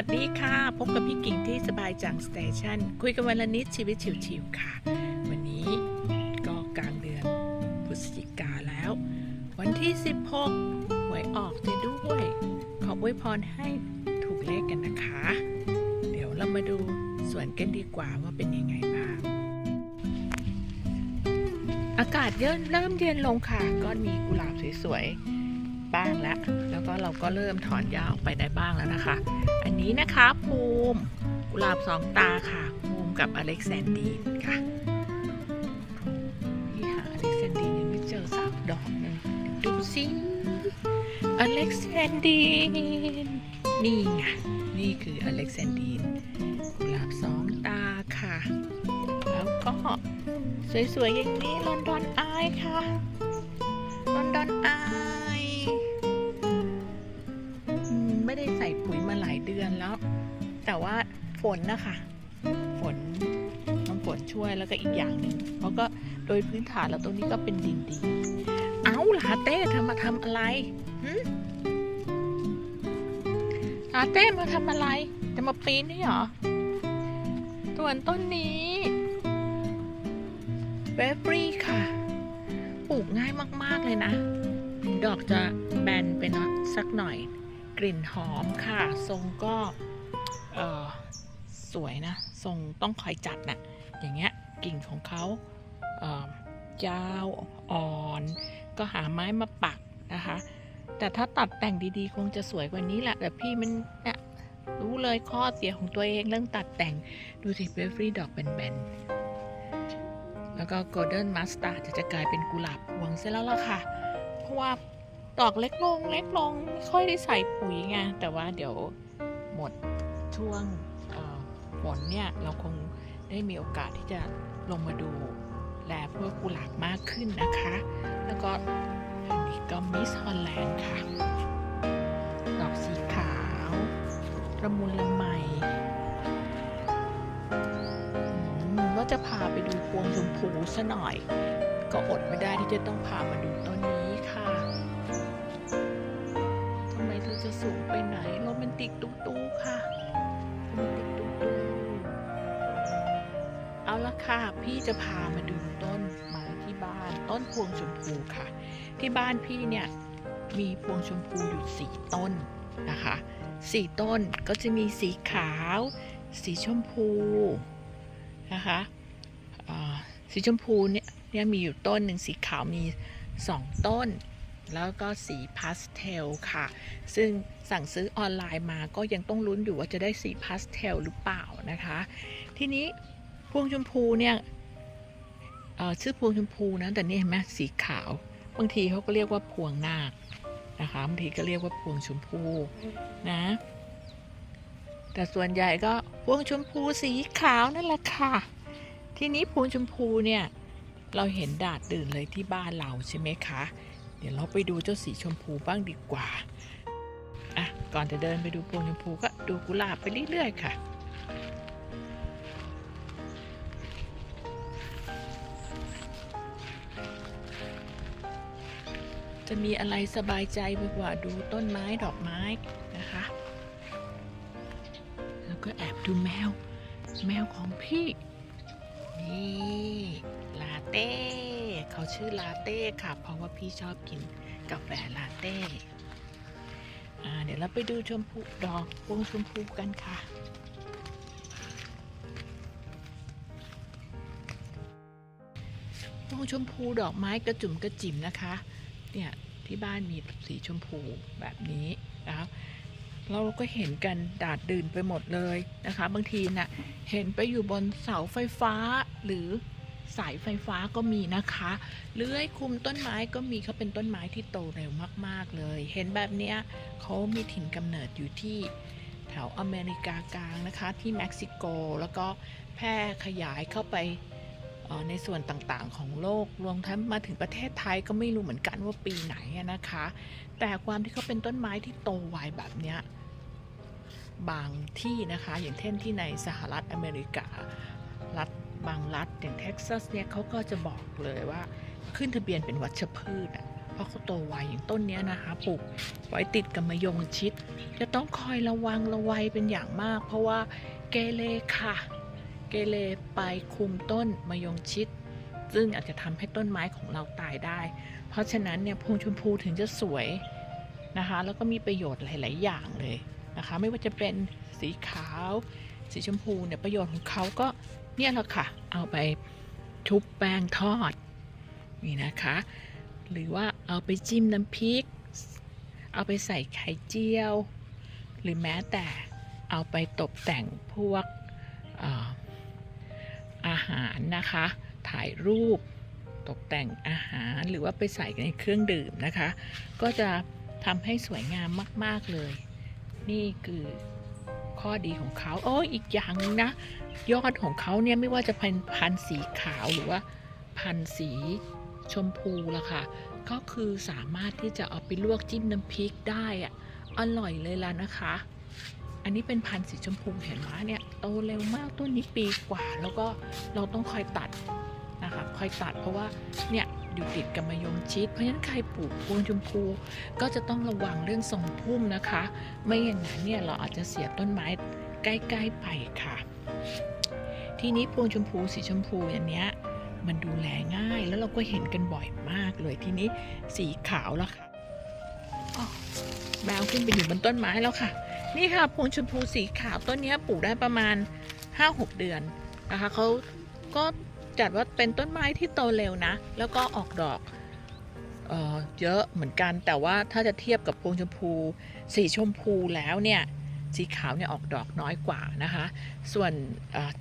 วัสดีค่ะ พบกับพี่กิ่งที่สบายจังสเตชันคุยกันวันละนิดชีวิตชิวๆค่ะ วันนี้ก็กลางเดือนพฤศจิกาแล้ว วันที่ 16 หวยออกจะด้วย ขออวยพรให้ถูกเลขกันนะคะ เดี๋ยวเรามาดูสวนกันดีกว่าว่าเป็นยังไงบ้าง อากาศเย็นเริ่มเย็นลงค่ะ ก็มีกุหลาบสวยๆบ้างแล้ว แล้วก็เราก็เริ่มถอนหญ้าออกไปได้บ้างแล้วนะคะ นี้นะคะภูมิกุหลาบสองตาค่ะภูมิกับอเล็กซานดีนค่ะพี่หาอเล็กซานดีนยังไม่เจอสักดอกหนึ่งดูสิอเล็กซานดีนนี่ไงนี่คืออเล็กซานดีนกุหลาบสองตาค่ะ แล้วก็สวยๆอย่างนี้ลอนดอนอายค่ะ ว่าฝนนะคะ ฝนน้ำฝนช่วยแล้วก็อีกอย่างหนึ่งเพราะก็โดยพื้นฐานแล้วตรงนี้ก็เป็นดินดีเอาลาเต้เธอมาทำอะไรลาเต้มาทำอะไร จะมาปีนนี่เหรอส่วนต้นนี้เบฟรี่ค่ะ ปลูกง่ายมาก ๆ เลยนะ ดอกจะแบนไปน่อยสักหน่อย กลิ่นหอมค่ะ ทรงก็ เออสวยนะ ทรงต้องคอยจัดนะ่ะ อย่างเงี้ยกิ่งของเขาเยาวอ่อน ก็หาไม้มาปักนะคะ แต่ถ้าตัดแต่งดีๆ คงจะสวยกว่านี้แหละ แต่พี่มันเนี่ยรู้เลยข้อเสียของตัวเองเรื่องตัดแต่งดูสิเบฟรี่ดอกเป็นแบนๆ แล้วก็ Golden Mustard จะจะกลายเป็นกุหลาบพวงเสียแล้วล่ะค่ะ เพราะว่าดอกเล็กลงเล็กลงไม่ค่อยได้ใส่ปุ๋ยไงแต่ว่าเดี๋ยวหมด ช่วงฝนเนี่ยเราคงได้มีโอกาสที่จะลงมาดูแลพวกกุหลาบมากขึ้นนะคะ แล้วก็อันนี้ก็มิสฮอลแลนด์ค่ะ ดอกสีขาวระมุนละไมมว่าจะพาไปดูพวงชมพูซะหน่อย ก็อดไม่ได้ที่จะต้องพามาดูต้นนี้ค่ะทำไมเธอจะสูงไปไหนโรแมนติกตุ๊ตู้ค่ะ เอาละค่ะ พี่จะพามาดูต้นไม้ที่บ้านต้นพวงชมพูค่ะ ที่บ้านพี่เนี่ยมีพวงชมพูอยู่สี่ต้นนะคะสี่ต้นก็จะมีสีขาว สีชมพูนะคะสีชมพูเนี่ยเนี่ยมีอยู่ต้นหนึ่งสีขาวมีสองต้น แล้วก็สีพาสเทลค่ะ ซึ่งสั่งซื้อออนไลน์มาก็ยังต้องลุ้นอยู่ว่าจะได้สีพาสเทลหรือเปล่านะคะ ทีนี้ วงชมพูเนี่ยชื่อพวงชมพูนะแต่นี่เห็นไหมสีขาว บางทีเขาก็เรียกว่าพวงนาคนะคะบางทีก็เรียกว่าพวงชมพูนะ แต่ส่วนใหญ่ก็พวงชมพูสีขาวนั่นแหละค่ะ ทีนี้พวงชมพูเนี่ยเราเห็นดาดดื่นเลยที่บ้านเราใช่ไหมคะ เดี๋ยวเราไปดูเจ้าสีชมพูบ้างดีกว่าอะก่อนจะเดินไปดูพวงชมพูก็ดูกุหลาบไปเรื่อยๆค่ะ จะมีอะไรสบายใจไปกว่าดูต้นไม้ดอกไม้นะคะ แล้วก็แอบดูแมว แมวของพี่ นี่ลาเต้เขาชื่อลาเต้ค่ะ เพราะว่าพี่ชอบกินกาแฟลาเต้เดี๋ยวเราไปดูชมพูดอกพวงชมพูกันค่ะพวงชมพูดอกไม้กระจุ่มกระจิ๋มนะคะ เนี่ยที่บ้านมีสีชมพูแบบนี้นะครับเราก็เห็นกันดาดดื่นไปหมดเลยนะคะ บางทีน่ะเห็นไปอยู่บนเสาไฟฟ้าหรือสายไฟฟ้าก็มีนะคะเลื้อยคุมต้นไม้ก็มีเขาเป็นต้นไม้ที่โตเร็วมาก ๆ เลย เห็นแบบเนี้ยเขามีถิ่นกำเนิดอยู่ที่แถวอเมริกากลางนะคะที่เม็กซิโก แล้วก็แพร่ขยายเข้าไป ในส่วนต่างๆของโลกรวมทั้งมาถึงประเทศไทยก็ไม่รู้เหมือนกันว่าปีไหนนะคะ แต่ความที่เขาเป็นต้นไม้ที่โตไวแบบเนี้ยบางที่นะคะ อย่างเช่นที่ในสหรัฐอเมริการัฐบางรัฐอย่างเท็กซัสเนี่ยเขาก็จะบอกเลยว่าขึ้นทะเบียนเป็นวัชพืชอะเพราะเขาโตไวอย่างต้นนี้นะคะปลูกไว้ติดกับมะยงชิด จะต้องคอยระวังระวัยเป็นอย่างมาก เพราะว่าเกเรค่ะ เกเรไปคุมต้นมะยงชิด ซึ่งอาจจะทำให้ต้นไม้ของเราตายได้ เพราะฉะนั้นเนี่ยพวงชมพูถึงจะสวยนะคะ แล้วก็มีประโยชน์หลาย ๆ อย่างเลยนะคะ ไม่ว่าจะเป็นสีขาว สีชมพูเนี่ยประโยชน์ของเขาก็เนี่ยแหละค่ะ เอาไปชุบแป้งทอดนี่นะคะ หรือว่าเอาไปจิ้มน้ำพริก เอาไปใส่ไข่เจียว หรือแม้แต่เอาไปตกแต่งพวก อาหารนะคะ ถ่ายรูปตกแต่งอาหารหรือว่าไปใส่ในเครื่องดื่มนะคะ ก็จะทำให้สวยงามมาก ๆ เลย นี่คือข้อดีของเขาโอ้ยอีกอย่างนะ ยอดของเขาเนี่ยไม่ว่าจะเป็นพันสีขาวหรือว่าพันสีชมพูละค่ะ ก็คือสามารถที่จะเอาไปลวกจิ้มน้ำพริกได้อะอร่อยเลยล่ะนะคะ อันนี้เป็นพันธุ์สีชมพูเห็นไหมเนี่ยโตเร็วมากต้นนี้ปีกว่า แล้วก็เราต้องคอยตัดนะคะคอยตัดเพราะว่าเนี่ยอยู่ติดกับมะยงชิด เพราะฉะนั้นใครปลูกพวงชมพูก็จะต้องระวังเรื่องทรงพุ่มนะคะ ไม่อย่างนั้นเนี่ยเราอาจจะเสียต้นไม้ใกล้ๆไปค่ะ ทีนี้พวงชมพูสีชมพูอันเนี้ยมันดูแลง่ายแล้วเราก็เห็นกันบ่อยมากเลยทีนี้สีขาวแล้วค่ะแมวขึ้นไปอยู่บนต้นไม้แล้วค่ะ นี่ค่ะพวงชมพูสีขาวต้นนี้ปลูกได้ประมาณ 5-6 เดือนนะคะเขาก็จัดว่าเป็นต้นไม้ที่โตเร็วนะ แล้วก็ออกดอกเออเยอะเหมือนกัน แต่ว่าถ้าจะเทียบกับพวงชมพู สีชมพูแล้วเนี่ยสีขาวเนี่ยออกดอกน้อยกว่านะคะ ส่วน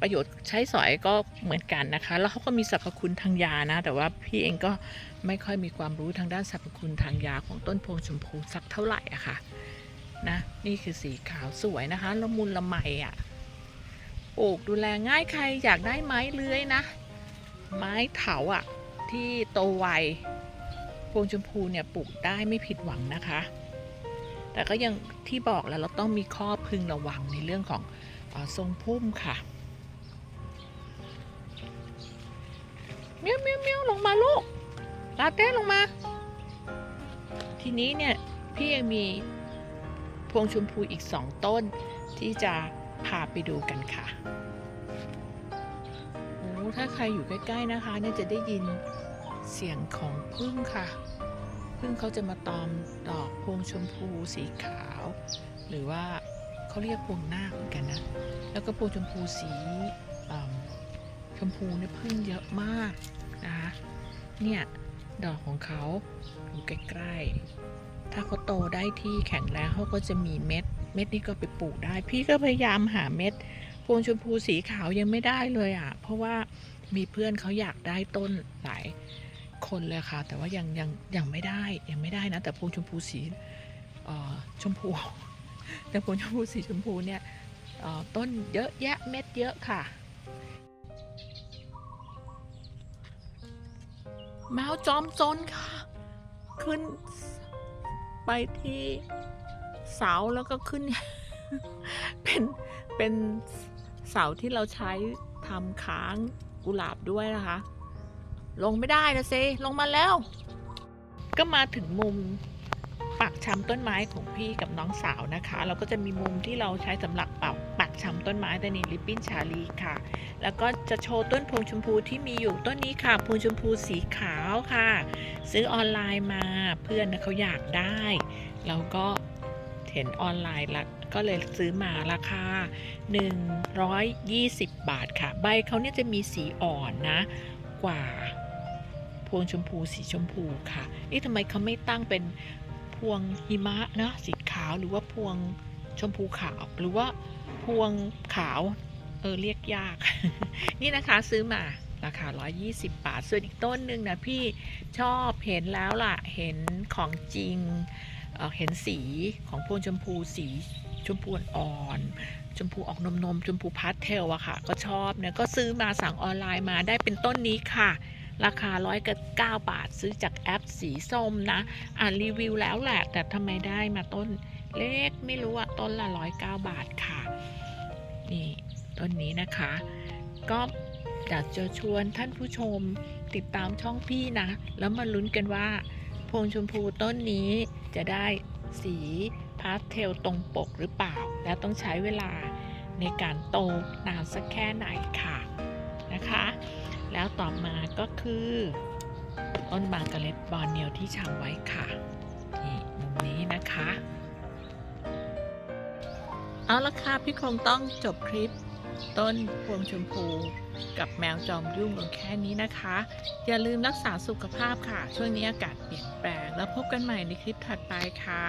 ประโยชน์ใช้สอยก็เหมือนกันนะคะ แล้วเขาก็มีสรรพคุณทางยานะ แต่ว่าพี่เองก็ไม่ค่อยมีความรู้ทางด้านสรรพคุณทางยาของต้นพวงชมพูสักเท่าไหร่อะค่ะ นะนี่คือสีขาวสวยนะคะละมุนละไมอะปลูกดูแลง่ายใครอยากได้ไม้เลื้อยนะ ไม้เถาอะที่โตไวพวงชมพูเนี่ยปลูกได้ไม่ผิดหวังนะคะ แต่ก็ยังที่บอกแล้วเราต้องมีข้อพึงระวังในเรื่องของอทรงพุ่มค่ะเมี้ยวเมี้ยวเมี้ยวลงมาลูกลาเต้ลงมา ทีนี้เนี่ยพี่ยังมี พวงชมพูอีกสองต้น ที่จะพาไปดูกันค่ะโอ้ถ้าใครอยู่ใกล้ ๆนะคะเนี่ยจะได้ยินเสียงของพึ่งค่ะ พึ่งเขาจะมาตอมดอกพวงชมพูสีขาว หรือว่าเขาเรียกพวงหน้าเหมือนกันนะ แล้วก็พวงชมพูสีชมพูเนี่ยพึ่งเยอะมากนะคะ เนี่ย ดอกของเขาอยู่ใกล้ๆ ถ้าเขาโตได้ที่แข็งแรงเขาก็จะมีเม็ด เม็ดนี้ก็ไปปลูกได้ พี่ก็พยายามหาเม็ดพวงชมพูสีขาวยังไม่ได้เลยอะ เพราะว่ามีเพื่อนเขาอยากได้ต้นหลายคนเลยค่ะ แต่ว่ายังยังยังไม่ได้ยังไม่ได้นะ แต่พวงชมพูสีชมพู แต่พวงชมพูสีชมพูเนี่ยต้นเยอะแยะเม็ดเยอะค่ะ แมวจอมจนค่ะ ขึ้น ไปที่เสาแล้วก็ขึ้น เป็นเป็นเสาที่เราใช้ทำค้างกุหลาบด้วยนะคะ ลงไม่ได้นะเซลงมาแล้ว ก็มาถึงมุม ปักชำต้นไม้ของพี่กับน้องสาวนะคะ เราก็จะมีมุมที่เราใช้สำหรับปักปักชำต้นไม้แต่นี่ริบบิ้นชาลีค่ะ แล้วก็จะโชว์ต้นพวงชมพูที่มีอยู่ต้นนี้ค่ะพวงชมพูสีขาวค่ะ ซื้อออนไลน์มาเพื่อนนะเขาอยากได้แล้วก็เห็นออนไลน์ละก็เลยซื้อมาราคา 120 บาทค่ะ ใบเขาเนี่ยจะมีสีอ่อนนะ กว่าพวงชมพูสีชมพูค่ะ นี่ทำไมเขาไม่ตั้งเป็น พวงหิมะนะสีขาวหรือว่าพวงชมพูขาว หรือว่าพวงขาว เออ เรียกยาก นี่นะคะซื้อมาราคา 120 บาท ส่วนอีกต้นหนึ่งนะพี่ชอบเห็นแล้วล่ะ เห็นของจริงเออเห็นสีของพวงชมพูสีชมพูอ่อนชมพูออกนมนมชมพูพาสเทลอะค่ะ ก็ชอบเนี่ยก็ซื้อมาสั่งออนไลน์มาได้เป็นต้นนี้ค่ะ ราคาร้อยกับเก้าบาทซื้อจากแอปสีส้มนะ อ่านรีวิวแล้วแหละ แต่ทำไมได้มาต้นเล็กไม่รู้อะต้นละร้อยเก้าบาทค่ะ นี่ต้นนี้นะคะ ก็อยากจะชวนท่านผู้ชมติดตามช่องพี่นะ แล้วมาลุ้นกันว่าพพวงชมพูต้นนี้จะได้สีพาสเทลตรงปกหรือเปล่า และต้องใช้เวลาในการโตนานสักแค่ไหนค่ะนะคะ แล้วต่อมาก็คือ ต้นบางกะเล็ตบอลเนียวที่ชำไว้ค่ะนี่มุมนี้นะคะ เอาละค่ะพี่คงต้องจบคลิป ต้นพวงชมพูกับแมวจอมยุ่งลงแค่นี้นะคะ อย่าลืมรักษาสุขภาพค่ะ ช่วงนี้อากาศเปลี่ยนแปลง แล้วพบกันใหม่ในคลิปถัดไปค่ะ